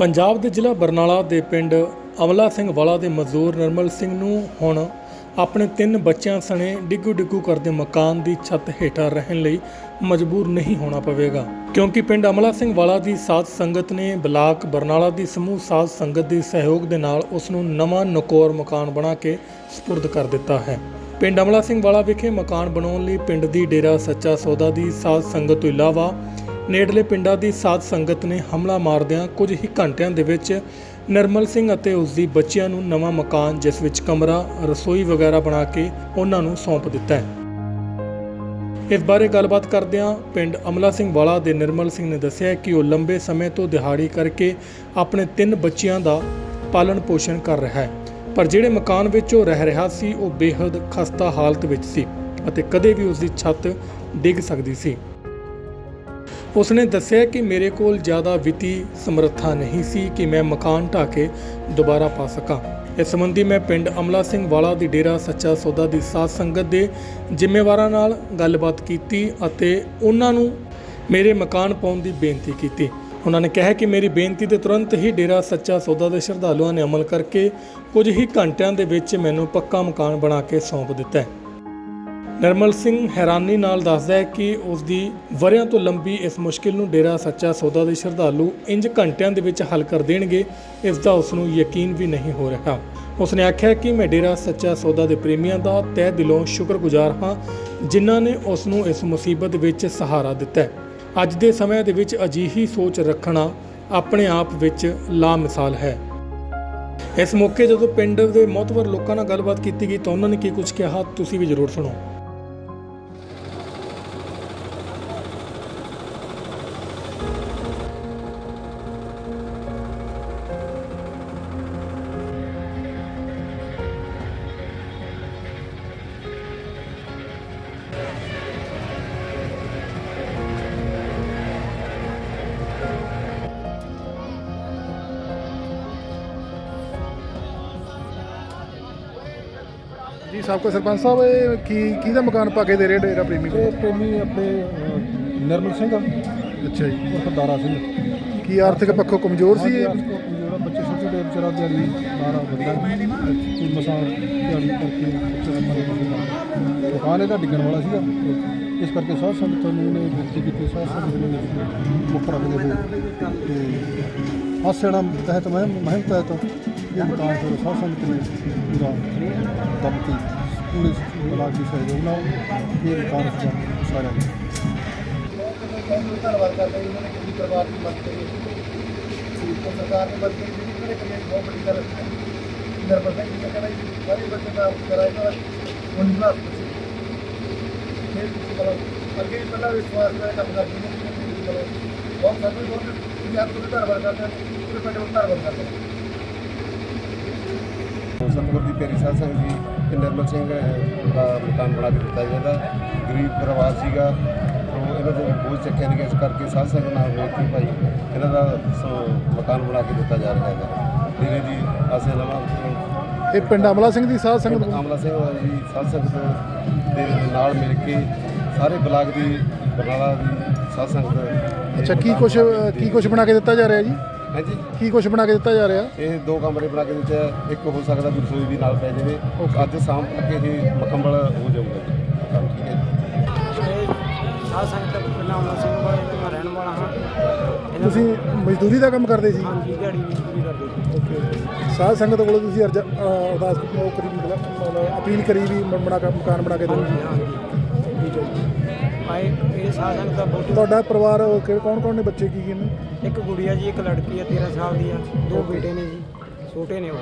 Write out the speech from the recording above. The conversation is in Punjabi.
ਪੰਜਾਬ ਦੇ ਜ਼ਿਲ੍ਹਾ ਬਰਨਾਲਾ ਦੇ ਪਿੰਡ ਅਮਲਾ ਸਿੰਘ ਵਾਲਾ ਦੇ ਮਜ਼ਦੂਰ ਨਰਮਲ ਸਿੰਘ ਨੂੰ ਹੁਣ ਆਪਣੇ ਤਿੰਨ ਬੱਚਿਆਂ ਸਣੇ ਡਿੱਗੂ ਡਿੱਗੂ ਕਰਦੇ ਮਕਾਨ ਦੀ ਛੱਤ ਹੇਠਾਂ ਰਹਿਣ ਲਈ ਮਜਬੂਰ ਨਹੀਂ ਹੋਣਾ ਪਵੇਗਾ। ਕਿਉਂਕਿ ਪਿੰਡ ਅਮਲਾ ਸਿੰਘ ਵਾਲਾ ਦੀ ਸਾਧ ਸੰਗਤ ਨੇ ਬਲਾਕ ਬਰਨਾਲਾ ਦੀ ਸਮੂਹ ਸਾਧ ਸੰਗਤ ਦੇ ਸਹਿਯੋਗ ਦੇ ਨਾਲ ਉਸ ਨੂੰ ਨਵਾਂ ਨਕੋਰ ਮਕਾਨ ਬਣਾ ਕੇ ਸਪੁਰਦ ਕਰ ਦਿੱਤਾ ਹੈ। ਪਿੰਡ ਅਮਲਾ ਸਿੰਘ ਵਾਲਾ ਵਿਖੇ ਮਕਾਨ ਬਣਾਉਣ ਲਈ ਪਿੰਡ ਦੀ ਡੇਰਾ ਸੱਚਾ ਸੌਦਾ ਦੀ ਸਾਧ ਸੰਗਤ ਤੋਂ ਇਲਾਵਾ ਨੇੜਲੇ ਪਿੰਡਾਂ ਦੀ ਸਾਧ ਸੰਗਤ ਨੇ ਹਮਲਾ ਮਾਰਦਿਆਂ ਕੁਝ ਹੀ ਘੰਟਿਆਂ ਦੇ ਵਿੱਚ ਨਰਮਲ ਸਿੰਘ ਅਤੇ ਉਸ ਦੀ ਬੱਚਿਆਂ ਨੂੰ ਨਵਾਂ ਮਕਾਨ, ਜਿਸ ਵਿੱਚ ਕਮਰਾ, ਰਸੋਈ ਵਗੈਰਾ ਬਣਾ ਕੇ ਉਹਨਾਂ ਨੂੰ ਸੌਂਪ ਦਿੱਤਾ ਹੈ। ਇਸ ਬਾਰੇ ਗੱਲਬਾਤ ਕਰਦਿਆਂ ਪਿੰਡ ਅਮਲਾ ਸਿੰਘ ਵਾਲਾ ਦੇ ਨਿਰਮਲ ਸਿੰਘ ਨੇ ਦੱਸਿਆ ਕਿ ਉਹ ਲੰਬੇ ਸਮੇਂ ਤੋਂ ਦਿਹਾੜੀ ਕਰਕੇ ਆਪਣੇ ਤਿੰਨ ਬੱਚਿਆਂ ਦਾ ਪਾਲਣ ਪੋਸ਼ਣ ਕਰ ਰਿਹਾ ਹੈ। ਪਰ ਜਿਹੜੇ ਮਕਾਨ ਵਿੱਚ ਉਹ ਰਹਿ ਰਿਹਾ ਸੀ, ਉਹ ਬੇहद ਖਸਤਾ ਹਾਲਤ ਵਿੱਚ ਸੀ ਅਤੇ ਕਦੇ ਵੀ ਉਸ ਦੀ ਛੱਤ ਡਿੱਗ ਸਕਦੀ ਸੀ। ਉਸਨੇ ਦੱਸਿਆ ਕਿ ਮੇਰੇ ਕੋਲ ਜ਼ਿਆਦਾ ਵਿੱਤੀ ਸਮਰੱਥਾ ਨਹੀਂ ਸੀ ਕਿ ਮੈਂ ਮਕਾਨ ਢਾਹ ਕੇ ਦੁਬਾਰਾ ਪਾ ਸਕਾਂ। ਇਸ ਸੰਬੰਧੀ ਮੈਂ ਪਿੰਡ ਅਮਲਾ ਸਿੰਘ ਵਾਲਾ ਦੀ ਡੇਰਾ ਸੱਚਾ ਸੌਦਾ ਦੀ ਸਾਧ ਸੰਗਤ ਦੇ ਜ਼ਿੰਮੇਵਾਰਾਂ ਨਾਲ ਗੱਲਬਾਤ ਕੀਤੀ ਅਤੇ ਉਹਨਾਂ ਨੂੰ ਮੇਰੇ ਮਕਾਨ ਪਾਉਣ ਦੀ ਬੇਨਤੀ ਕੀਤੀ। ਉਹਨਾਂ ਨੇ ਕਿਹਾ ਕਿ ਮੇਰੀ ਬੇਨਤੀ ਤੇ ਤੁਰੰਤ ਹੀ ਡੇਰਾ ਸੱਚਾ ਸੌਦਾ ਦੇ ਸ਼ਰਧਾਲੂਆਂ ਨੇ ਅਮਲ ਕਰਕੇ ਕੁਝ ਹੀ ਘੰਟਿਆਂ ਦੇ ਵਿੱਚ ਮੈਨੂੰ ਪੱਕਾ ਮਕਾਨ ਬਣਾ ਕੇ ਸੌਂਪ ਦਿੱਤਾ ਹੈ। ਨਰਮਲ ਸਿੰਘ ਹੈਰਾਨੀ ਨਾਲ ਦੱਸਦਾ ਹੈ ਕਿ ਉਸ ਦੀ ਵਰਿਆਂ ਤੋਂ ਲੰਬੀ ਇਸ ਮੁਸ਼ਕਿਲ ਨੂੰ ਡੇਰਾ ਸੱਚਾ ਸੌਦਾ ਦੇ ਸ਼ਰਧਾਲੂ ਇੰਜ ਘੰਟਿਆਂ ਦੇ ਵਿੱਚ ਹੱਲ ਕਰ ਦੇਣਗੇ, ਇਸ ਦਾ ਉਸ ਨੂੰ ਯਕੀਨ ਵੀ ਨਹੀਂ ਹੋ ਰਿਹਾ। ਉਸਨੇ ਆਖਿਆ ਕਿ ਮੈਂ ਡੇਰਾ ਸੱਚਾ ਸੌਦਾ ਦੇ ਪ੍ਰੇਮੀਆਂ ਦਾ ਤਹਿ ਦਿਲੋਂ ਸ਼ੁਕਰਗੁਜ਼ਾਰ ਹਾਂ, ਜਿਨ੍ਹਾਂ ਨੇ ਉਸ ਨੂੰ ਇਸ ਮੁਸੀਬਤ ਵਿੱਚ ਸਹਾਰਾ ਦਿੱਤਾ ਹੈ। ਅੱਜ ਦੇ ਸਮੇਂ ਦੇ ਵਿੱਚ ਅਜਿਹੀ ਸੋਚ ਰੱਖਣਾ ਆਪਣੇ ਆਪ ਵਿੱਚ ਲਾਮਿਸਾਲ ਹੈ। ਇਸ ਮੌਕੇ ਜਦੋਂ ਪਿੰਡ ਦੇ ਮੌਤਵਰ ਲੋਕਾਂ ਨਾਲ ਗੱਲਬਾਤ ਕੀਤੀ ਗਈ ਤਾਂ ਉਹਨਾਂ ਨੇ ਕੀ ਕੁਝ ਕਿਹਾ, ਤੁਸੀਂ ਵੀ ਜ਼ਰੂਰ ਸੁਣੋ। ਜੀ ਸਾਬਕਾ ਸਰਪੰਚ ਸਾਹਿਬ ਇਹ ਕੀ ਕਿਹਦਾ ਮਕਾਨ ਪਾ ਕੇ ਦੇ ਰਹੇ ਡੇਰਾ ਪ੍ਰੇਮੀ ਇਹ ਪ੍ਰੇਮੀ ਆਪਣੇ ਅਹ, ਨਿਰਮਲ ਸਿੰਘ ਅੱਛਾ ਜੀ। ਉਰਫ ਦਾਰਾ ਸਿੰਘ। ਕੀ ਆਰਥਿਕ ਪੱਖੋਂ ਕਮਜ਼ੋਰ ਸੀ ਇਹ? ਜਿਹੜਾ ਬੱਚੇ ਛੋਟੇ ਛੋਟੇ ਵਿਚਾਰਾ ਦਿਹਾੜੀ ਮਾਰਾ ਬੰਦਾ ਕੋਈ ਮਸਾਂ ਦਿਹਾੜੀ ਕਰਕੇ ਦਾ ਮਾਰੇ ਬੰਦਾ ਦੁਕਾਨ ਇਹਦਾ ਡਿੱਗਣ ਵਾਲਾ ਸੀਗਾ। ਇਸ ਕਰਕੇ ਸਾਧ ਸੰਗਤ ਨੂੰ ਇਹਨੇ ਬੇਨਤੀ ਕੀਤੀ ਸਾਧ ਸੰਗਤ ਨੇ ਮੁੱਖ ਰੱਖਦੇ ਹੋਏ। ਤੇ ਹਾਸੇਣਾ ਤਹਿਤ ਮਹਿਮ ਮਹਿਮ ਤਹਿਤ ਇਹ ਮਕਾਨ ਫਿਰ ਸਾਧ ਸੰਗਤ ਨੇ ਪੂਰਾ ਦਮਤੀ ਪੂਰੇ ਬਲਾਕ ਦੀ ਸਹਿਯੋਗ ਨਾਲ ਇਹ ਮਕਾਨ ਸਾਰਾ ਧੰਨਵਾਦ ਕਰਦਾ ਜੀ ਉਹਨਾਂ ਨੇ ਕਿੰਨੀ ਪਰਿਵਾਰ ਦੀ ਮਦਦ ਕਰੀ ਤੇ ਸਰਕਾਰ ਨੇ ਮਦਦ ਕੀਤੀ ਉਹਨਾਂ ਨੇ ਕਰੀ ਬਹੁਤ ਵੱਡੀ ਗੱਲ ਹੈ ਨਿਰਭਰ ਸਿੰਘ ਜੀ ਨੇ ਕਹਿੰਦਾ ਜੀ ਸਾਰੇ ਬੱਚੇ ਦਾ ਕਰਾਇਆ ਤਾਂ ਹੁਣ ਨਾ ਫਿਰ ਤੁਸੀਂ ਕਰੋ ਅੱਗੇ ਵੀ ਪਹਿਲਾਂ ਵਿਸ਼ਵਾਸ ਨਾਲ ਕੰਮ ਕਰਦੇ ਨੇ ਕਿ ਤੁਸੀਂ ਕਰੋ ਬਹੁਤ ਸਾਰੇ ਬਹੁਤ ਪੰਜਾਬ ਤੋਂ ਧੰਨਵਾਦ ਕਰਦੇ ਹਾਂ ਪੂਰੇ ਪਿੰਡ ਨੂੰ ਧੰਨਵਾਦ ਕਰਦੇ ਹਾਂ ਸਤਿਗੁਰ ਦੀ ਪਿਆਰੀ ਸਾਧ ਸੰਗਤ ਜੀ ਤੇ ਨਿਰਮਲ ਸਿੰਘ ਦਾ ਮਕਾਨ ਬਣਾ ਕੇ ਦਿੱਤਾ ਜਾਂਦਾ ਗਰੀਬ ਪਰਿਵਾਰ ਸੀਗਾ ਉਹ ਇਹਨਾਂ ਦੇ ਬੋਝ ਚੱਕਿਆ ਨਹੀਂ ਗਿਆ ਇਸ ਕਰਕੇ ਸਾਧ ਸੰਗਤ ਨਾਲ ਬੇਨਤੀ ਭਾਈ ਇਹਨਾਂ ਦਾ ਸੋ ਮਕਾਨ ਬਣਾ ਕੇ ਦਿੱਤਾ ਜਾ ਰਿਹਾ ਹੈਗਾ। ਡੇਰੇ ਦੀ ਆਸੇ ਲਵਾ ਇਹ ਪਿੰਡ ਅਮਲਾ ਸਿੰਘ ਦੀ ਸਾਧ ਸੰਗਤ? ਆਮਲਾ ਸਿੰਘ ਜੀ ਸਾਧ ਸੰਗਤ ਦੇ ਨਾਲ ਮਿਲ ਕੇ ਸਾਰੇ ਬਲਾਕ ਦੀ ਬਰਨਾਲਾ ਦੀ ਸਾਧ ਸੰਗਤ ਅੱਛਾ ਕੀ ਕੁਛ ਕੀ ਕੁਛ ਬਣਾ ਕੇ ਦਿੱਤਾ ਜਾ ਰਿਹਾ ਜੀ? ਹਾਂਜੀ। ਕੀ ਕੁਛ ਬਣਾ ਕੇ ਦਿੱਤਾ ਜਾ ਰਿਹਾ? ਇਹ ਦੋ ਕਮਰੇ ਬਣਾ ਕੇ ਦਿੱਤੇ ਆ। ਇੱਕ ਹੋ ਸਕਦਾ ਵੀ ਰਸੋਈ ਵੀ ਨਾਲ ਪੈ ਜਾਵੇ। ਅੱਜ ਸ਼ਾਮ ਤੱਕ ਇਹ ਮੁਕੰਮਲ ਹੋ ਜਾਊਗਾ ਜੀ। ਕੰਮ ਠੀਕ ਹੈ ਜੀ। ਸਾਧ ਸੰਗਤ ਪਿੰਡਾਂ ਆਮਲਾ ਸਿੰਘ ਵਾਲੇ ਤੋਂ ਮੈਂ ਰਹਿਣ ਵਾਲਾ ਹਾਂ। ਇਹਨਾਂ ਤੁਸੀਂ ਮਜ਼ਦੂਰੀ ਦਾ ਕੰਮ ਕਰਦੇ ਸੀ? ਹਾਂਜੀ ਦਿਹਾੜੀ ਮਜ਼ਦੂਰੀ ਕਰਦੇ ਸੀ। ਸਾਧ ਸੰਗਤ ਕੋਲੋਂ ਤੁਸੀਂ ਅਰਜ- ਅ, ਅਰਦਾਸ ਉਹ ਕਰੀ ਵੀ ਮਤਲਬ ਮਤਲਬ ਅਪੀਲ ਕਰੀ ਵੀ ਮ- ਬਣਾ ਕੇ ਮਕਾਨ ਬਣਾ ਕੇ ਦਿਓ। ਹਾਂਜੀ ਹਾਂਜੀ। ਠੀਕ ਹੈ ਜੀ। ਆਏ ਤੁਹਾਡਾ ਪਰਿਵਾਰ ਕੌਣ ਕੌਣ ਨੇ ਬੱਚੇ ਕੀ ਕੀ ਨੇ? ਇੱਕ ਗੁੜੀਆ ਜੀ ਇੱਕ ਲੜਕੀ ਹੈ 13 ਸਾਲ ਦੀ ਆ। ਦੋ ਬੇਟੇ ਨੇ ਜੀ। ਛੋਟੇ ਨੇ ਉਹ।